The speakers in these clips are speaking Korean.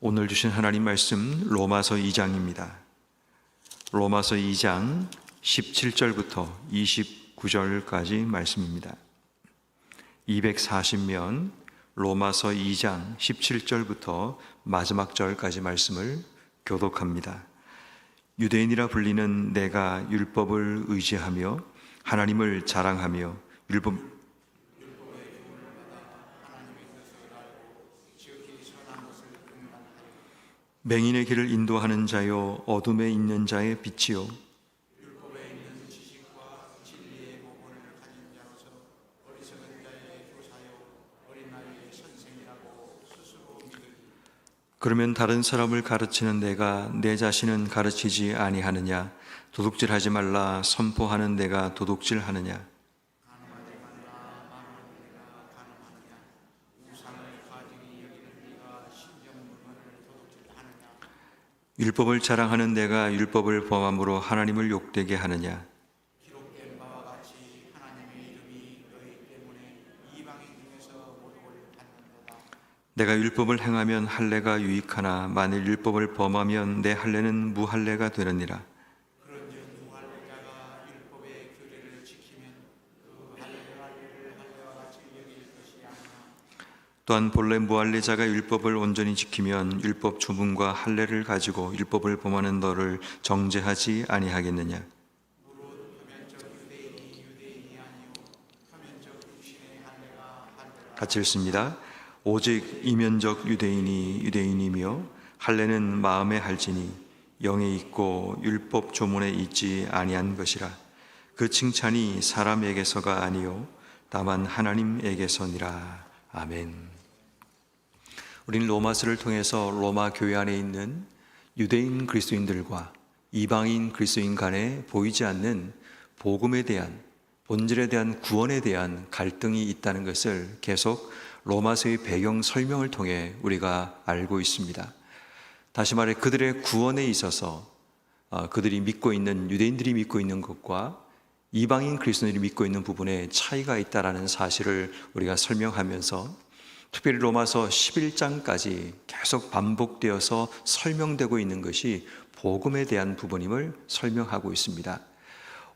오늘 주신 하나님 말씀 로마서 2장입니다. 로마서 2장 17절부터 29절까지 말씀입니다. 240면 로마서 2장 17절부터 마지막 절까지 말씀을 교독합니다. 유대인이라 불리는 내가 율법을 의지하며 하나님을 자랑하며 율법 맹인의 길을 인도하는 자요 어둠에 있는 자의 빛이요. 그러면 다른 사람을 가르치는 내가 내 자신은 가르치지 아니하느냐? 도둑질하지 말라 선포하는 내가 도둑질하느냐 율법을 자랑하는 내가 율법을 범함으로 하나님을 욕되게 하느냐? 내가 율법을 행하면 할례가 유익하나 만일 율법을 범하면 내 할례는 무할례가 되느니라 또한 본래 무할례자가 율법을 온전히 지키면 율법 조문과 할례를 가지고 율법을 범하는 너를 정죄하지 아니하겠느냐 같이 읽습니다. 오직 이면적 유대인이 유대인이며 할례는 마음에 할지니 영에 있고 율법 조문에 있지 아니한 것이라 그 칭찬이 사람에게서가 아니요 다만 하나님에게서니라 아멘. 우리는 로마서를 통해서 로마 교회 안에 있는 유대인 그리스도인들과 이방인 그리스도인 간에 보이지 않는 복음에 대한 본질에 대한 구원에 대한 갈등이 있다는 것을 계속 로마서의 배경 설명을 통해 우리가 알고 있습니다. 다시 말해 그들의 구원에 있어서 어, 그들이 믿고 있는 유대인들이 믿고 있는 것과 이방인 그리스도인들이 믿고 있는 부분에 차이가 있다라는 사실을 우리가 설명하면서 특별히 로마서 11장까지 계속 반복되어서 설명되고 있는 것이 복음에 대한 부분임을 설명하고 있습니다.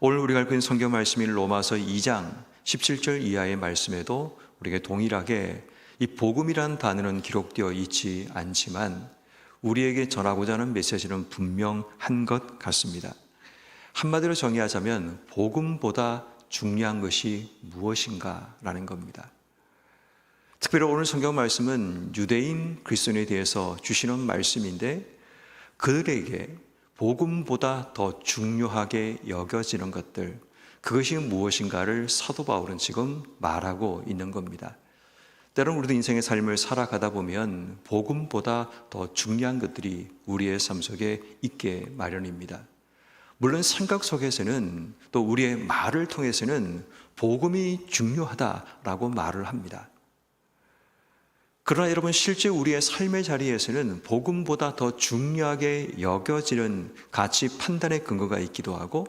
오늘 우리가 있는 성경 말씀인 로마서 2장 17절 이하의 말씀에도 우리에게 동일하게 이 복음이란 단어는 기록되어 있지 않지만 우리에게 전하고자 하는 메시지는 분명한 것 같습니다. 한마디로 정의하자면 복음보다 중요한 것이 무엇인가라는 겁니다. 특별히 오늘 성경 말씀은 유대인 그리스도인에 대해서 주시는 말씀인데 그들에게 복음보다 더 중요하게 여겨지는 것들 그것이 무엇인가를 사도 바울은 지금 말하고 있는 겁니다. 때론 우리도 인생의 삶을 살아가다 보면 복음보다 더 중요한 것들이 우리의 삶 속에 있게 마련입니다. 물론 생각 속에서는 또 우리의 말을 통해서는 복음이 중요하다라고 말을 합니다. 그러나 여러분 실제 우리의 삶의 자리에서는 복음보다 더 중요하게 여겨지는 가치 판단의 근거가 있기도 하고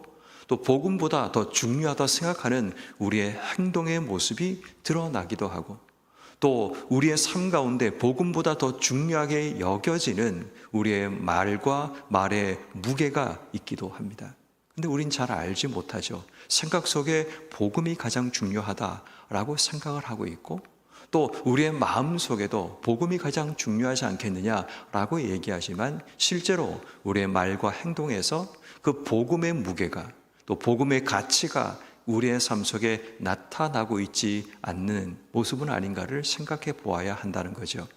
또 복음보다 더 중요하다 생각하는 우리의 행동의 모습이 드러나기도 하고 또 우리의 삶 가운데 복음보다 더 중요하게 여겨지는 우리의 말과 말의 무게가 있기도 합니다. 근데 우린 잘 알지 못하죠. 생각 속에 복음이 가장 중요하다라고 생각을 하고 있고 또 우리의 마음 속에도 복음이 가장 중요하지 않겠느냐라고 얘기하지만 실제로 우리의 말과 행동에서 그 복음의 무게가 또 복음의 가치가 우리의 삶 속에 나타나고 있지 않는 모습은 아닌가를 생각해 보아야 한다는 거죠.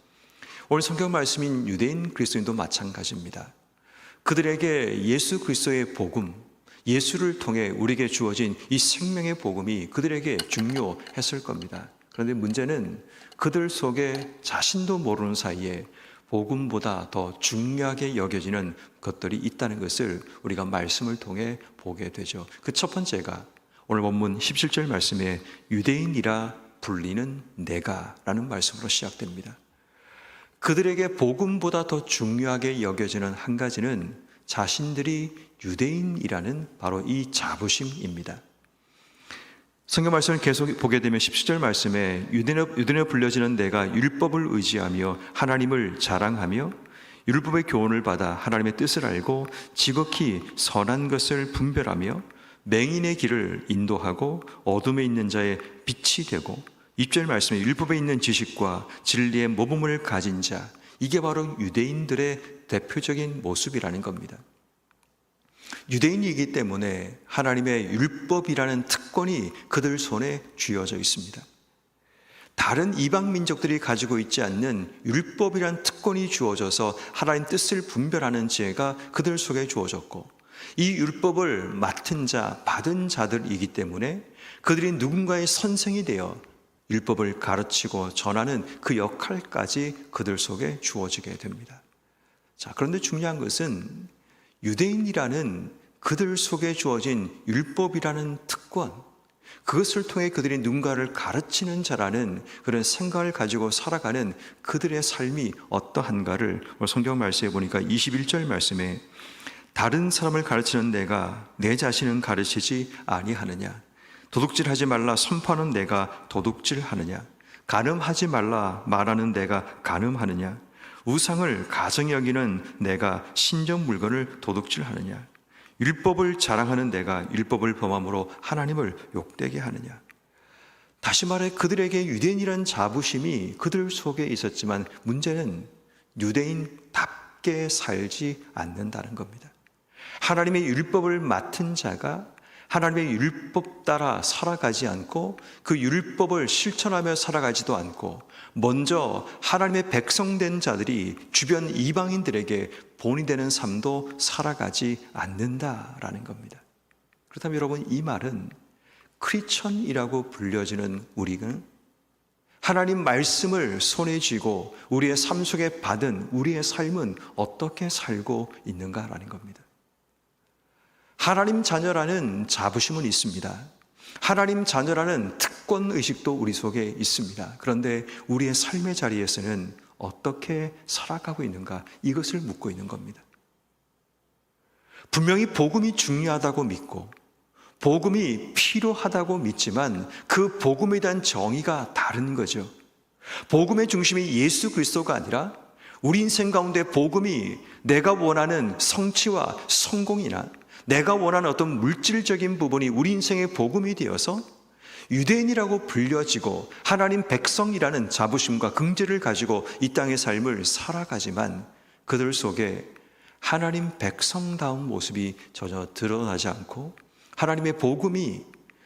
오늘 성경 말씀인 유대인 그리스도인도 마찬가지입니다. 그들에게 예수 그리스도의 복음, 예수를 통해 우리에게 주어진 이 생명의 복음이 그들에게 중요했을 겁니다. 그런데 문제는 그들 속에 자신도 모르는 사이에 복음보다 더 중요하게 여겨지는 것들이 있다는 것을 우리가 말씀을 통해 보게 되죠. 그 첫 번째가 오늘 본문 17절 말씀에 유대인이라 불리는 내가라는 말씀으로 시작됩니다. 그들에게 복음보다 더 중요하게 여겨지는 한 가지는 자신들이 유대인이라는 바로 이 자부심입니다. 성경 말씀을 계속 보게 되면 17절 말씀에 유대인에, 유대인에 불려지는 내가 율법을 의지하며 하나님을 자랑하며 율법의 교훈을 받아 하나님의 뜻을 알고 지극히 선한 것을 분별하며 맹인의 길을 인도하고 어둠에 있는 자의 빛이 되고 입절 말씀에 율법에 있는 지식과 진리의 모범을 가진 자 이게 바로 유대인들의 대표적인 모습이라는 겁니다. 유대인이기 때문에 하나님의 율법이라는 특권이 그들 손에 쥐어져 있습니다. 다른 이방 민족들이 가지고 있지 않는 율법이란 특권이 주어져서 하나님 뜻을 분별하는 지혜가 그들 속에 주어졌고 이 율법을 맡은 자, 받은 자들이기 때문에 그들이 누군가의 선생이 되어 율법을 가르치고 전하는 그 역할까지 그들 속에 주어지게 됩니다. 자, 그런데 중요한 것은 유대인이라는 그들 속에 주어진 율법이라는 특권, 그것을 통해 그들이 누군가를 가르치는 자라는 그런 생각을 가지고 살아가는 그들의 삶이 어떠한가를 성경 말씀에 보니까 21절 말씀에 다른 사람을 가르치는 내가 내 자신은 가르치지 아니하느냐? 도둑질하지 말라 선포하는 내가 도둑질하느냐? 간음하지 말라 말하는 내가 간음하느냐 우상을 가정히 여기는 내가 신전 물건을 도둑질하느냐 율법을 자랑하는 내가 율법을 범함으로 하나님을 욕되게 하느냐 다시 말해 그들에게 유대인이란 자부심이 그들 속에 있었지만 문제는 유대인답게 살지 않는다는 겁니다. 하나님의 율법을 맡은 자가 하나님의 율법 따라 살아가지 않고 그 율법을 실천하며 살아가지도 않고 먼저 하나님의 백성된 자들이 주변 이방인들에게 본이 되는 삶도 살아가지 않는다라는 겁니다. 그렇다면 여러분 이 말은 크리천이라고 불려지는 우리는 하나님 말씀을 손에 쥐고 우리의 삶 속에 받은 우리의 삶은 어떻게 살고 있는가라는 겁니다. 하나님 자녀라는 자부심은 있습니다. 하나님 자녀라는 특권 의식도 우리 속에 있습니다. 그런데 우리의 삶의 자리에서는 어떻게 살아가고 있는가 이것을 묻고 있는 겁니다. 분명히 복음이 중요하다고 믿고 복음이 필요하다고 믿지만 그 복음에 대한 정의가 다른 거죠. 복음의 중심이 예수 그리스도가 아니라 우리 인생 가운데 복음이 내가 원하는 성취와 성공이나 내가 원하는 어떤 물질적인 부분이 우리 인생의 복음이 되어서 유대인이라고 불려지고 하나님 백성이라는 자부심과 긍지를 가지고 이 땅의 삶을 살아가지만 그들 속에 하나님 백성다운 모습이 전혀 드러나지 않고 하나님의 복음이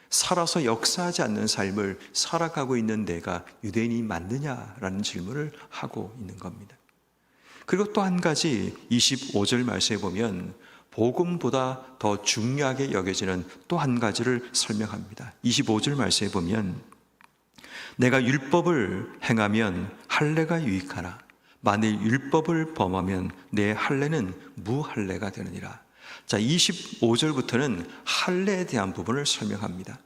살아서 역사하지 않는 삶을 살아가고 있는 내가 유대인이 맞느냐라는 질문을 하고 있는 겁니다. 그리고 또 한 가지 25절 말씀에 보면 복음보다 더 중요하게 여겨지는 또 한 가지를 설명합니다. 25절 말씀에 보면 내가 율법을 행하면 할례가 유익하나 만일 율법을 범하면 내 할례는 무할례가 되느니라. 자, 25절부터는 할례에 대한 부분을 설명합니다.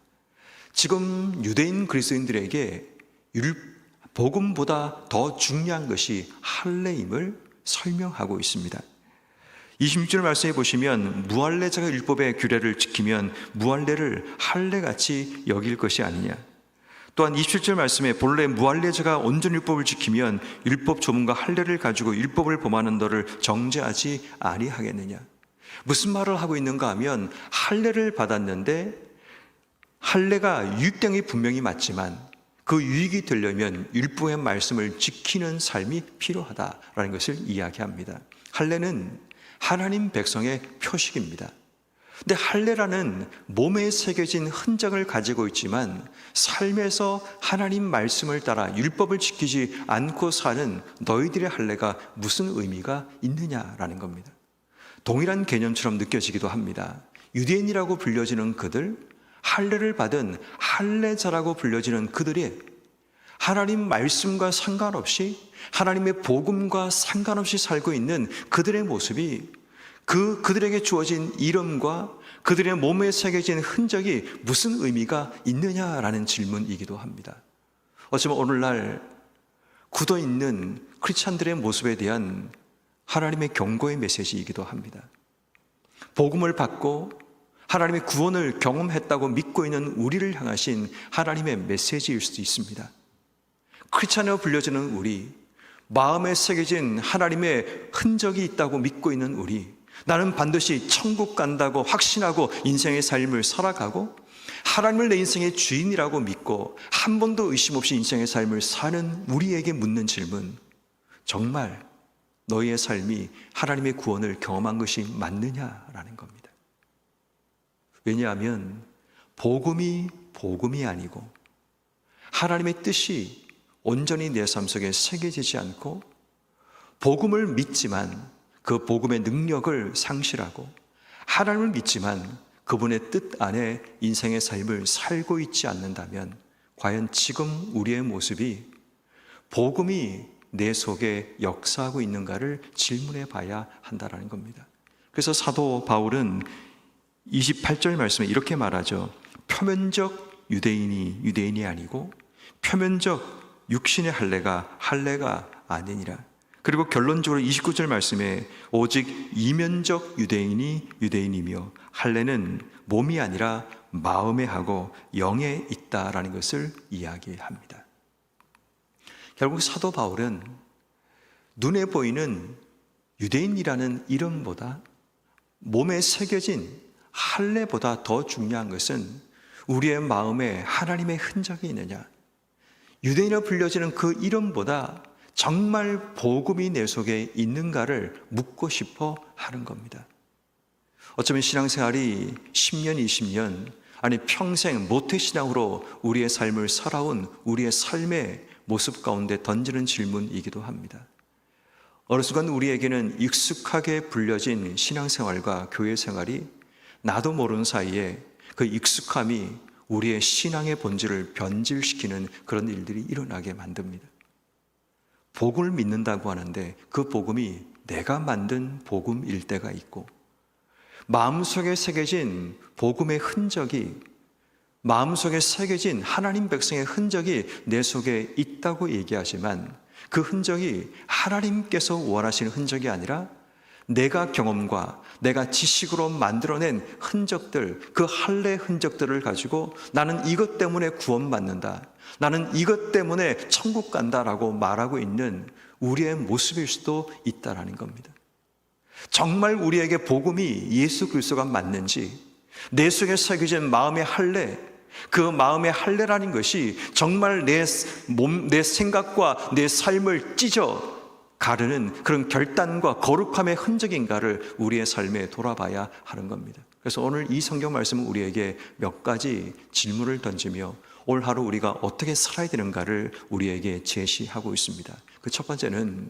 지금 유대인 그리스도인들에게 율 복음보다 더 중요한 것이 할례임을 설명하고 있습니다. 26절 말씀해 보시면 무할례자가 율법의 규례를 지키면 무할례를 할례같이 여길 것이 아니냐. 또한 27절 말씀에 본래 무할례자가 온전 율법을 지키면 율법 조문과 할례를 가지고 율법을 범하는 너를 정죄하지 아니하겠느냐. 무슨 말을 하고 있는가 하면 할례를 받았는데 할례가 유익됨이 분명히 맞지만 그 유익이 되려면 율법의 말씀을 지키는 삶이 필요하다라는 것을 이야기합니다. 할례는 하나님 백성의 표식입니다. 근데 할례라는 몸에 새겨진 흔적을 가지고 있지만 삶에서 하나님 말씀을 따라 율법을 지키지 않고 사는 너희들의 할례가 무슨 의미가 있느냐라는 겁니다. 동일한 개념처럼 느껴지기도 합니다. 유대인이라고 불려지는 그들, 할례를 받은 할례자라고 불려지는 그들이 하나님 말씀과 상관없이 하나님의 복음과 상관없이 살고 있는 그들의 모습이 그 그들에게 주어진 이름과 그들의 몸에 새겨진 흔적이 무슨 의미가 있느냐라는 질문이기도 합니다. 어쩌면 오늘날 굳어 있는 크리스찬들의 모습에 대한 하나님의 경고의 메시지이기도 합니다. 복음을 받고 하나님의 구원을 경험했다고 믿고 있는 우리를 향하신 하나님의 메시지일 수도 있습니다. 크리스찬으로 불려지는 우리 마음에 새겨진 하나님의 흔적이 있다고 믿고 있는 우리, 나는 반드시 천국 간다고 확신하고 인생의 삶을 살아가고 하나님을 내 인생의 주인이라고 믿고 한 번도 의심 없이 인생의 삶을 사는 우리에게 묻는 질문. 정말 너희의 삶이 하나님의 구원을 경험한 것이 맞느냐라는 겁니다. 왜냐하면 복음이 복음이 아니고 하나님의 뜻이 온전히 내 삶 속에 새겨지지 않고 복음을 믿지만 그 복음의 능력을 상실하고 하나님을 믿지만 그분의 뜻 안에 인생의 삶을 살고 있지 않는다면 과연 지금 우리의 모습이 복음이 내 속에 역사하고 있는가를 질문해 봐야 한다라는 겁니다. 그래서 사도 바울은 28절 말씀에 이렇게 말하죠. 표면적 유대인이 유대인이 아니고 표면적 육신의 할례가 할례가 아니니라. 그리고 결론적으로 29절 말씀에 오직 이면적 유대인이 유대인이며 할례는 몸이 아니라 마음에 하고 영에 있다라는 것을 이야기합니다. 결국 사도 바울은 눈에 보이는 유대인이라는 이름보다 몸에 새겨진 할례보다 더 중요한 것은 우리의 마음에 하나님의 흔적이 있느냐. 유대인으로 불려지는 그 이름보다 정말 복음이 내 속에 있는가를 묻고 싶어 하는 겁니다. 어쩌면 신앙생활이 10년, 20년, 아니 평생 모태신앙으로 우리의 삶을 살아온 우리의 삶의 모습 가운데 던지는 질문이기도 합니다. 어느 순간 우리에게는 익숙하게 불려진 신앙생활과 교회 생활이 나도 모르는 사이에 그 익숙함이 우리의 신앙의 본질을 변질시키는 그런 일들이 일어나게 만듭니다. 복음을 믿는다고 하는데 그 복음이 내가 만든 복음일 때가 있고 마음속에 새겨진 복음의 흔적이 마음속에 새겨진 하나님 백성의 흔적이 내 속에 있다고 얘기하지만 그 흔적이 하나님께서 원하시는 흔적이 아니라 내가 경험과 내가 지식으로 만들어낸 흔적들, 그 할례 흔적들을 가지고 나는 이것 때문에 구원받는다. 나는 이것 때문에 천국 간다라고 말하고 있는 우리의 모습일 수도 있다라는 겁니다. 정말 우리에게 복음이 예수 그리스도가 맞는지 내 속에 새겨진 마음의 할례 그 마음의 할례라는 것이 정말 내 몸, 내 생각과 내 삶을 찢어 가르는 그런 결단과 거룩함의 흔적인가를 우리의 삶에 돌아봐야 하는 겁니다. 그래서 오늘 이 성경 말씀은 우리에게 몇 가지 질문을 던지며 올 하루 우리가 어떻게 살아야 되는가를 우리에게 제시하고 있습니다. 그 첫 번째는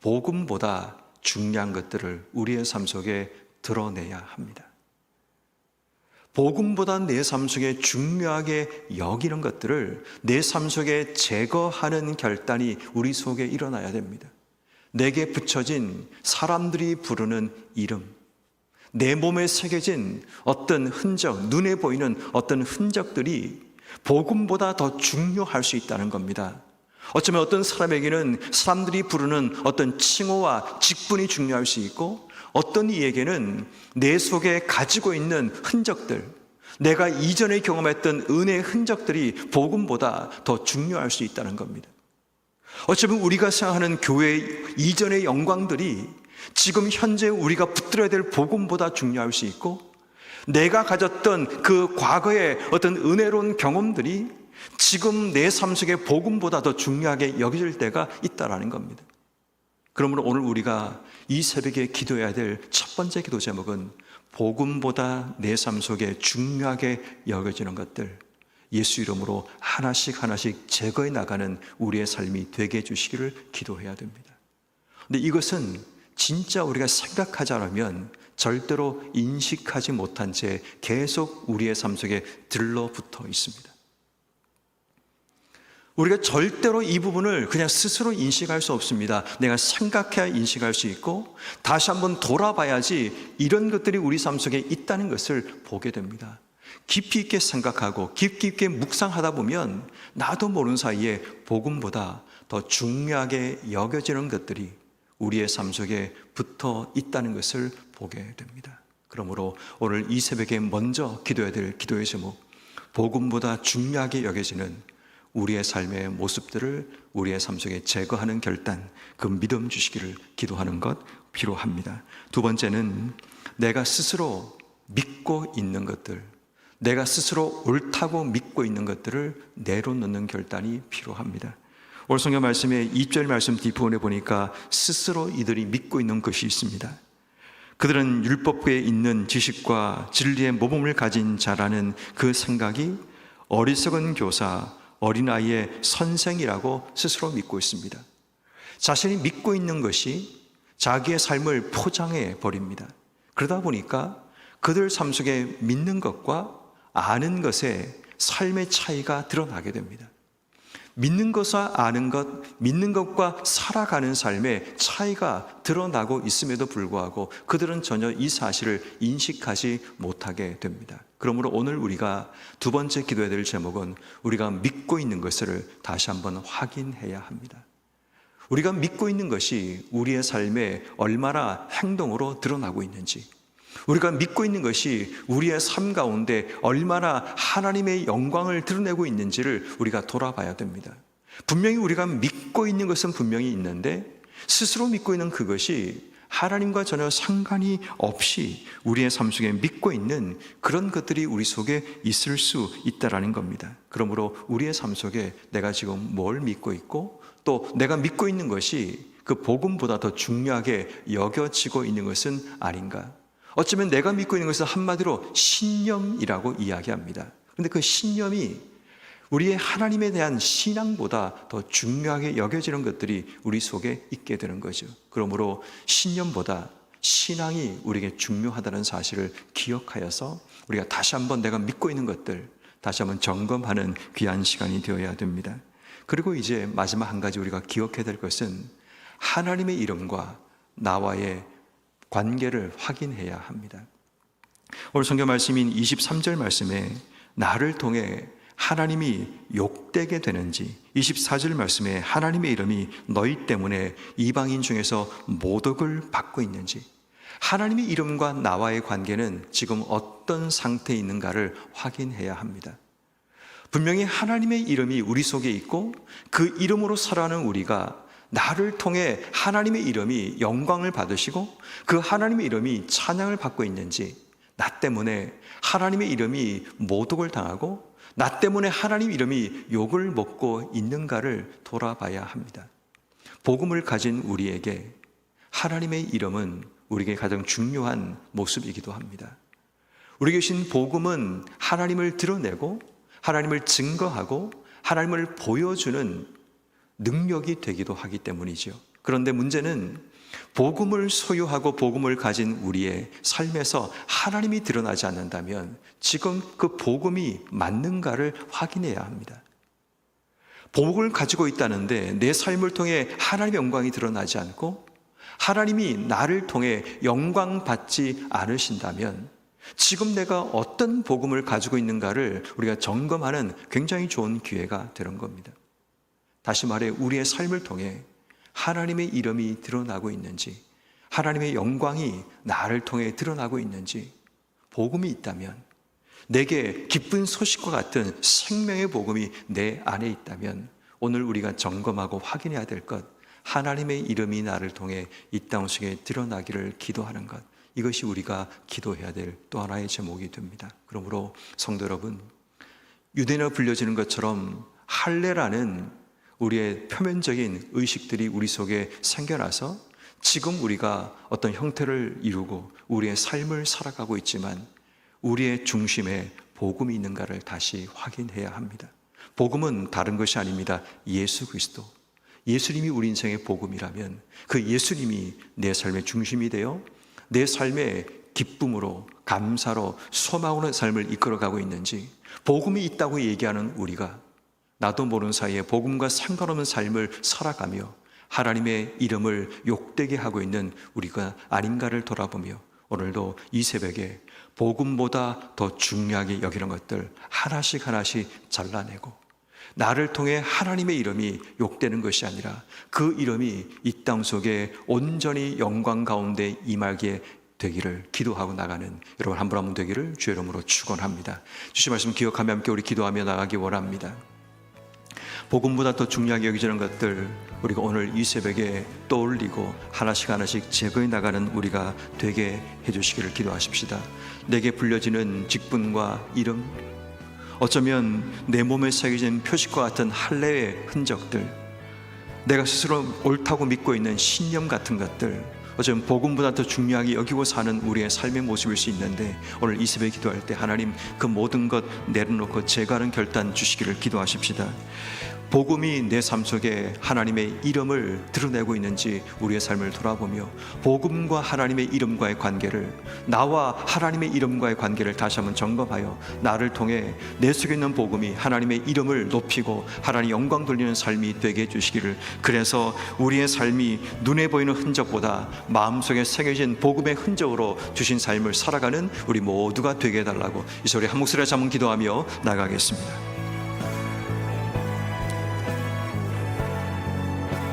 복음보다 중요한 것들을 우리의 삶 속에 드러내야 합니다. 복음보다 내 삶 속에 중요하게 여기는 것들을 내 삶 속에 제거하는 결단이 우리 속에 일어나야 됩니다. 내게 붙여진 사람들이 부르는 이름, 내 몸에 새겨진 어떤 흔적, 눈에 보이는 어떤 흔적들이 복음보다 더 중요할 수 있다는 겁니다. 어쩌면 어떤 사람에게는 사람들이 부르는 어떤 칭호와 직분이 중요할 수 있고 어떤 이에게는 내 속에 가지고 있는 흔적들, 내가 이전에 경험했던 은혜의 흔적들이 복음보다 더 중요할 수 있다는 겁니다. 어쩌면 우리가 생각하는 교회 이전의 영광들이 지금 현재 우리가 붙들어야 될 복음보다 중요할 수 있고 내가 가졌던 그 과거의 어떤 은혜로운 경험들이 지금 내 삶 속의 복음보다 더 중요하게 여겨질 때가 있다라는 겁니다. 그러므로 오늘 우리가 이 새벽에 기도해야 될 첫 번째 기도 제목은 복음보다 내 삶 속에 중요하게 여겨지는 것들 예수 이름으로 하나씩 하나씩 제거해 나가는 우리의 삶이 되게 해주시기를 기도해야 됩니다. 근데 이것은 진짜 우리가 생각하지 않으면 절대로 인식하지 못한 채 계속 우리의 삶 속에 들러붙어 있습니다. 우리가 절대로 이 부분을 그냥 스스로 인식할 수 없습니다. 내가 생각해야 인식할 수 있고 다시 한번 돌아봐야지 이런 것들이 우리 삶 속에 있다는 것을 보게 됩니다. 깊이 있게 생각하고 깊이 있게 묵상하다 보면 나도 모르는 사이에 복음보다 더 중요하게 여겨지는 것들이 우리의 삶 속에 붙어 있다는 것을 보게 됩니다. 그러므로 오늘 이 새벽에 먼저 기도해야 될 기도의 제목, 복음보다 중요하게 여겨지는 우리의 삶의 모습들을 우리의 삶 속에 제거하는 결단, 그 믿음 주시기를 기도하는 것 필요합니다. 두 번째는 내가 스스로 믿고 있는 것들, 내가 스스로 옳다고 믿고 있는 것들을 내려놓는 결단이 필요합니다. 오늘 성경 말씀의 2절 말씀 뒷부분에 보니까 스스로 이들이 믿고 있는 것이 있습니다. 그들은 율법에 있는 지식과 진리의 모범을 가진 자라는 그 생각이 어리석은 교사, 어린아이의 선생이라고 스스로 믿고 있습니다. 자신이 믿고 있는 것이 자기의 삶을 포장해 버립니다. 그러다 보니까 그들 삶 속에 믿는 것과 아는 것의 삶의 차이가 드러나게 됩니다. 믿는 것과 아는 것, 믿는 것과 살아가는 삶의 차이가 드러나고 있음에도 불구하고 그들은 전혀 이 사실을 인식하지 못하게 됩니다. 그러므로 오늘 우리가 두 번째 기도해야 될 제목은 우리가 믿고 있는 것을 다시 한번 확인해야 합니다. 우리가 믿고 있는 것이 우리의 삶에 얼마나 행동으로 드러나고 있는지, 우리가 믿고 있는 것이 우리의 삶 가운데 얼마나 하나님의 영광을 드러내고 있는지를 우리가 돌아봐야 됩니다. 분명히 우리가 믿고 있는 것은 분명히 있는데 스스로 믿고 있는 그것이 하나님과 전혀 상관이 없이 우리의 삶 속에 믿고 있는 그런 것들이 우리 속에 있을 수 있다라는 겁니다. 그러므로 우리의 삶 속에 내가 지금 뭘 믿고 있고 또 내가 믿고 있는 것이 그 복음보다 더 중요하게 여겨지고 있는 것은 아닌가? 어쩌면 내가 믿고 있는 것은 한마디로 신념이라고 이야기합니다. 그런데 그 신념이 우리의 하나님에 대한 신앙보다 더 중요하게 여겨지는 것들이 우리 속에 있게 되는 거죠. 그러므로 신념보다 신앙이 우리에게 중요하다는 사실을 기억하여서 우리가 다시 한번 내가 믿고 있는 것들 다시 한번 점검하는 귀한 시간이 되어야 됩니다. 그리고 이제 마지막 한 가지 우리가 기억해야 될 것은 하나님의 이름과 나와의 관계를 확인해야 합니다. 오늘 성경 말씀인 23절 말씀에 나를 통해 하나님이 욕되게 되는지 24절 말씀에 하나님의 이름이 너희 때문에 이방인 중에서 모독을 받고 있는지 하나님의 이름과 나와의 관계는 지금 어떤 상태에 있는가를 확인해야 합니다. 분명히 하나님의 이름이 우리 속에 있고 그 이름으로 살아가는 우리가 나를 통해 하나님의 이름이 영광을 받으시고 그 하나님의 이름이 찬양을 받고 있는지 나 때문에 하나님의 이름이 모독을 당하고 나 때문에 하나님 이름이 욕을 먹고 있는가를 돌아봐야 합니다. 복음을 가진 우리에게 하나님의 이름은 우리에게 가장 중요한 모습이기도 합니다. 우리 계신 복음은 하나님을 드러내고 하나님을 증거하고 하나님을 보여주는 능력이 되기도 하기 때문이죠. 그런데 문제는 복음을 소유하고 복음을 가진 우리의 삶에서 하나님이 드러나지 않는다면 지금 그 복음이 맞는가를 확인해야 합니다. 복을 가지고 있다는데 내 삶을 통해 하나님의 영광이 드러나지 않고 하나님이 나를 통해 영광 받지 않으신다면 지금 내가 어떤 복음을 가지고 있는가를 우리가 점검하는 굉장히 좋은 기회가 되는 겁니다. 다시 말해 우리의 삶을 통해 하나님의 이름이 드러나고 있는지, 하나님의 영광이 나를 통해 드러나고 있는지, 복음이 있다면, 내게 기쁜 소식과 같은 생명의 복음이 내 안에 있다면, 오늘 우리가 점검하고 확인해야 될 것, 하나님의 이름이 나를 통해 이 땅 속에 드러나기를 기도하는 것, 이것이 우리가 기도해야 될 또 하나의 제목이 됩니다. 그러므로 성도 여러분, 유대인으로 불려지는 것처럼 할례라는 우리의 표면적인 의식들이 우리 속에 생겨나서 지금 우리가 어떤 형태를 이루고 우리의 삶을 살아가고 있지만 우리의 중심에 복음이 있는가를 다시 확인해야 합니다. 복음은 다른 것이 아닙니다. 예수 그리스도. 예수님이 우리 인생의 복음이라면 그 예수님이 내 삶의 중심이 되어 내 삶의 기쁨으로 감사로 소망으로 삶을 이끌어가고 있는지 복음이 있다고 얘기하는 우리가 나도 모르는 사이에 복음과 상관없는 삶을 살아가며 하나님의 이름을 욕되게 하고 있는 우리가 아닌가를 돌아보며 오늘도 이 새벽에 복음보다 더 중요하게 여기는 것들 하나씩 하나씩 잘라내고 나를 통해 하나님의 이름이 욕되는 것이 아니라 그 이름이 이 땅 속에 온전히 영광 가운데 임하게 되기를 기도하고 나가는 여러분 한분 한분 되기를 주의 이름으로 축원합니다. 주신 말씀 기억하며 함께 우리 기도하며 나가기 원합니다. 복음보다 더 중요하게 여기지는 것들 우리가 오늘 이 새벽에 떠올리고 하나씩 하나씩 제거해 나가는 우리가 되게 해주시기를 기도하십시다. 내게 불려지는 직분과 이름, 어쩌면 내 몸에 새겨진 표식과 같은 할례의 흔적들, 내가 스스로 옳다고 믿고 있는 신념 같은 것들, 어쩌면 복음보다 더 중요하게 여기고 사는 우리의 삶의 모습일 수 있는데 오늘 이 새벽에 기도할 때 하나님 그 모든 것 내려놓고 제거하는 결단 주시기를 기도하십시다. 복음이 내 삶 속에 하나님의 이름을 드러내고 있는지 우리의 삶을 돌아보며 복음과 하나님의 이름과의 관계를 나와 하나님의 이름과의 관계를 다시 한번 점검하여 나를 통해 내 속에 있는 복음이 하나님의 이름을 높이고 하나님 영광 돌리는 삶이 되게 해주시기를 그래서 우리의 삶이 눈에 보이는 흔적보다 마음속에 새겨진 복음의 흔적으로 주신 삶을 살아가는 우리 모두가 되게 해달라고 이 소리 한 목소리에 한번 기도하며 나가겠습니다.